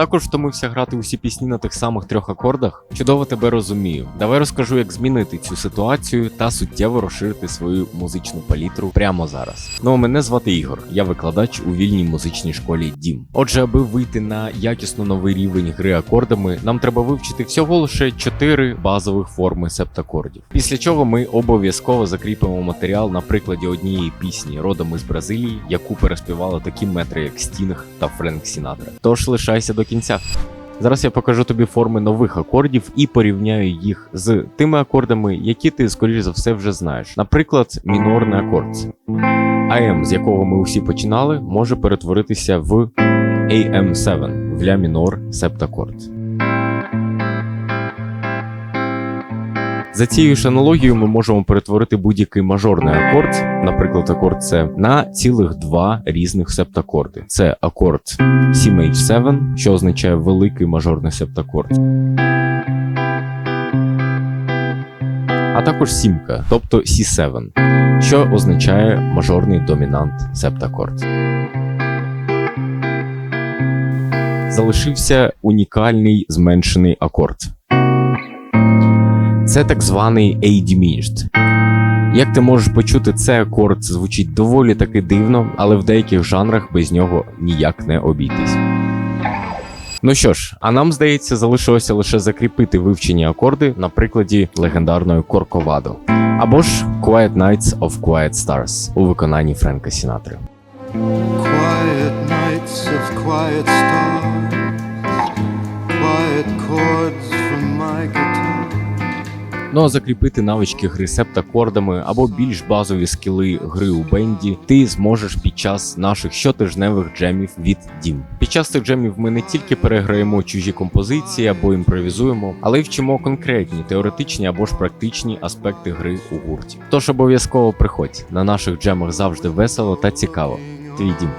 Також втомився грати усі пісні на тих самих трьох акордах. Чудово тебе розумію. Давай розкажу, як змінити цю ситуацію та суттєво розширити свою музичну палітру прямо зараз. Ну, а мене звати Ігор, я викладач у вільній музичній школі Дім. Отже, аби вийти на якісно новий рівень гри акордами, нам треба вивчити всього лише 4 базових форми септакордів. Після чого ми обов'язково закріпимо матеріал на прикладі однієї пісні родом із Бразилії, яку переспівали такі метри, як Стінг та Френк Сінатра. Тож лишайся до кінця. Зараз я покажу тобі форми нових акордів і порівняю їх з тими акордами, які ти, скоріш за все, вже знаєш. Наприклад, мінорний акорд. АМ, з якого ми усі починали, може перетворитися в AM7 в ля мінор септакорд. За цією ж аналогією ми можемо перетворити будь-який мажорний акорд, наприклад, акорд С, на цілих два різних септакорди. Це акорд CMH7, що означає великий мажорний септакорд. А також сімка, тобто C7, що означає мажорний домінант септакорд. Залишився унікальний зменшений акорд. Це так званий A diminished. Як ти можеш почути, цей акорд звучить доволі таки дивно, але в деяких жанрах без нього ніяк не обійтись. Ну що ж, а нам здається, залишилося лише закріпити вивчені акорди на прикладі легендарної Корковадо або ж Quiet Nights of Quiet Stars у виконанні Френка Сінатри. Quiet nights of quiet stars, quiet chords from my guitar. Ну а закріпити навички гри септакордами або більш базові скіли гри у бенді ти зможеш під час наших щотижневих джемів від Дім. Під час цих джемів ми не тільки переграємо чужі композиції або імпровізуємо, але й вчимо конкретні теоретичні або ж практичні аспекти гри у гурті. Тож обов'язково приходь на наших джемах завжди весело та цікаво. Твій дім.